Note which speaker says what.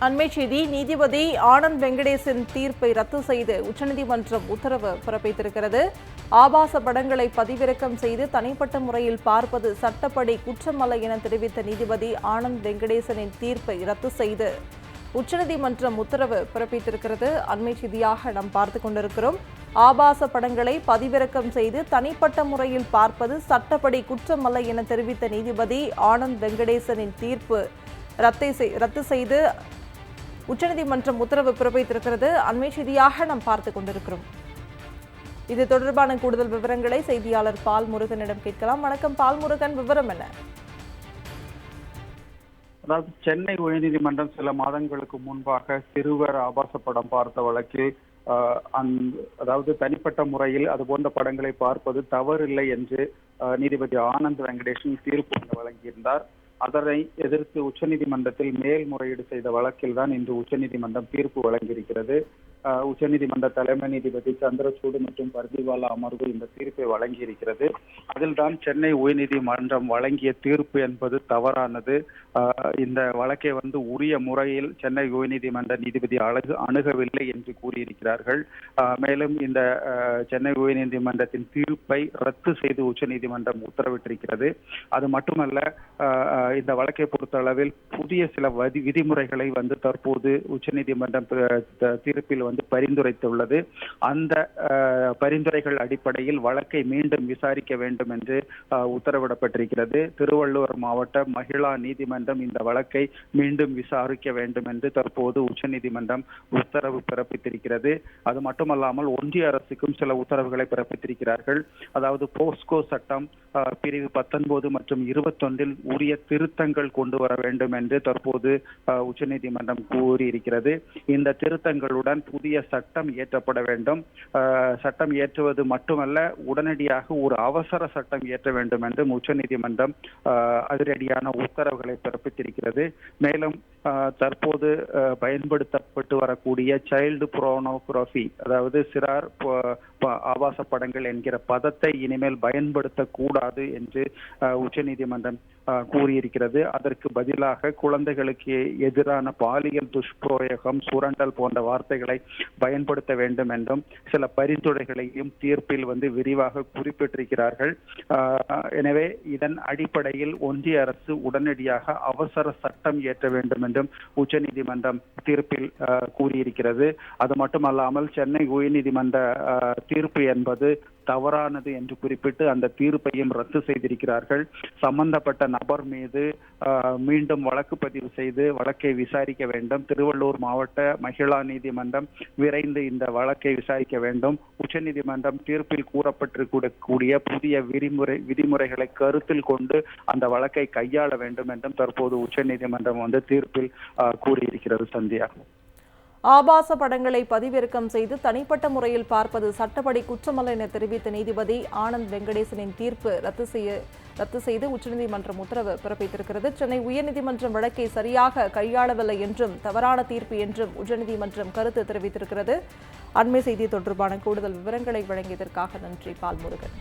Speaker 1: அண்மை செய்தி நீதிபதி ஆனந்த் வெங்கடேசன் தீர்ப்பை ரத்து செய்து உச்சநீதிமன்றம் உத்தரவு பிறப்பித்திருக்கிறது. ஆபாச படங்களை பதிவிறக்கம் செய்து தனிப்பட்ட முறையில் பார்ப்பது சட்டப்படி குற்றமல்ல என தெரிவித்த நீதிபதி ஆனந்த் வெங்கடேசனின் தீர்ப்பை ரத்து செய்து உச்சநீதிமன்றம் உத்தரவு பிறப்பித்திருக்கிறது. அண்மை செய்தியாக நாம் பார்த்து கொண்டிருக்கிறோம். ஆபாச படங்களை பதிவிறக்கம் செய்து தனிப்பட்ட முறையில் பார்ப்பது சட்டப்படி குற்றமல்ல என தெரிவித்த நீதிபதி ஆனந்த் வெங்கடேசனின் தீர்ப்பு ரத்தை செய்- ரத்து செய்து உச்சநீதிமன்றம் உத்தரவு பிறப்பித்திருக்கிறது. அண்மை செய்தியாக நாம் பார்த்து கொண்டிருக்கிறோம். இது தொடர்பான கூடுதல் விவரங்களை செய்தியாளர் பால் முருகனிடம் கேட்கலாம். வணக்கம் பால் முருகன் விவரம் என்ன?
Speaker 2: அதாவது சென்னை உயர்நீதிமன்றம் சில மாதங்களுக்கு முன்பாக சிறுவர் ஆபாச படம் பார்த்த வழக்கில் அதாவது தனிப்பட்ட முறையில் அது போன்ற படங்களை பார்ப்பது தவறில்லை என்று நீதிபதி ஆனந்த் வெங்கடேஷன் தீர்ப்பு வழங்கியிருந்தார். அதனை எதிர்த்து உச்சநீதிமன்றத்தில் மேல்முறையீடு செய்த வழக்கில் தான் இன்று உச்சநீதிமன்றம் தீர்ப்பு வழங்கியிருக்கிறது. உச்சநீதிமன்ற தலைமை நீதிபதி சந்திரசூடு மற்றும் பர்திவாலா அமர்வு இந்த தீர்ப்பை வழங்கியிருக்கிறது. அதில் தான் சென்னை உயர்நீதிமன்றம் வழங்கிய தீர்ப்பு என்பது தவறானது. இந்த வழக்கை வந்து உரிய முறையில் சென்னை உயர்நீதிமன்ற நீதிபதி அழகு அணுகவில்லை என்று கூறியிருக்கிறார்கள். மேலும் இந்த சென்னை உயர்நீதிமன்றத்தின் தீர்ப்பை ரத்து செய்து உச்சநீதிமன்றம் உத்தரவிட்டிருக்கிறது. அது மட்டுமல்ல இந்த வழக்கை பொறுத்த அளவில் புதிய சில வதி விதிமுறைகளை வந்து தற்போது உச்சநீதிமன்றம் தீர்ப்பில் வந்து வந்து பரிந்துரைத்துள்ளது. அந்த பரிந்துரைகள் அடிப்படையில் வழக்கை மீண்டும் விசாரிக்க வேண்டும் என்று உத்தரவிடப்பட்டிருக்கிறது. திருவள்ளூர் மாவட்ட மகிழா நீதிமன்றம் இந்த வழக்கை மீண்டும் விசாரிக்க வேண்டும் என்று தற்போது உச்சநீதிமன்றம் உத்தரவு பிறப்பித்திருக்கிறது. அது மட்டுமல்லாமல் ஒன்றிய அரசுக்கும் சில உத்தரவுகளை பிறப்பித்திருக்கிறார்கள். அதாவது போஸ்கோ சட்டம் பிரிவு பத்தொன்பது மற்றும் இருபத்தொன்றில் உரிய திருத்தங்கள் கொண்டு வர வேண்டும் என்று தற்போது உச்சநீதிமன்றம் கூறியிருக்கிறது. இந்த திருத்தங்களுடன் புதிய சட்டம் இயற்றப்பட வேண்டும். ஆஹ், சட்டம் இயற்றுவது மட்டுமல்ல உடனடியாக ஒரு அவசர சட்டம் இயற்ற வேண்டும் என்று உச்சநீதிமன்றம் ஆஹ், அதிரடியான உத்தரவுகளை பிறப்பித்திருக்கிறது. மேலும் தற்போது பயன்படுத்தப்பட்டு வரக்கூடிய சைல்டு புரோனோகிராஃபி அதாவது சிறார் ஆபாச படங்கள் என்கிற பதத்தை இனிமேல் பயன்படுத்தக்கூடாது என்று உச்சநீதிமன்றம் கூறியிருக்கிறது. அதற்கு பதிலாக குழந்தைகளுக்கு எதிரான பாலியல் துஷ்பிரயோகம் சுரண்டல் போன்ற வார்த்தைகளை பயன்படுத்த வேண்டும் என்றும் சில பரிந்துரைகளையும் தீர்ப்பில் வந்து விரிவாக குறிப்பிட்டிருக்கிறார்கள். ஆஹ், எனவே இதன் அடிப்படையில் ஒன்றிய அரசு உடனடியாக அவசர சட்டம் இயற்ற வேண்டும் என்றும் உச்சநீதிமன்றம் தீர்ப்பில் கூறியிருக்கிறது. அது மட்டுமல்லாமல் சென்னை உயர்நீதிமன்ற தீர்ப்பு என்பது தவறானது என்று குறிப்பிட்டு அந்த தீர்ப்பையும் ரத்து செய்திருக்கிறார்கள். சம்பந்தப்பட்ட நபர் மீது மீண்டும் வழக்கு பதிவு செய்து வழக்கை விசாரிக்க வேண்டும். திருவள்ளூர் மாவட்ட மகிழா நீதிமன்றம் விரைந்து இந்த வழக்கை விசாரிக்க வேண்டும். உச்சநீதிமன்றம் தீர்ப்பில் கூறப்பட்டிருக்கக்கூடிய புதிய விதிமுறை விதிமுறைகளை கருத்தில் கொண்டு அந்த வழக்கை கையாள வேண்டும் என்றும் தற்போது உச்சநீதிமன்றம் வந்து தீர்ப்பு ஆஹ், கூறியிருக்கிறது சந்தியா
Speaker 1: ஆபாச படங்களை பதிவிறக்கம் செய்து தனிப்பட்ட முறையில் பார்ப்பது சட்டப்படி குற்றமல்ல என தெரிவித்த நீதிபதி ஆனந்த் வெங்கடேசனின் தீர்ப்பு ரத்து செய்ய ரத்து செய்து உச்சநீதிமன்றம் உத்தரவு பிறப்பித்திருக்கிறது. சென்னை உயர்நீதிமன்றம் வழக்கை சரியாக கையாளவில்லை என்றும் தவறான தீர்ப்பு என்றும் உச்சநீதிமன்றம் கருத்து தெரிவித்திருக்கிறது. அண்மை செய்தி தொடர்பான கூடுதல் விவரங்களை வழங்கியதற்காக நன்றி பால்முருகன்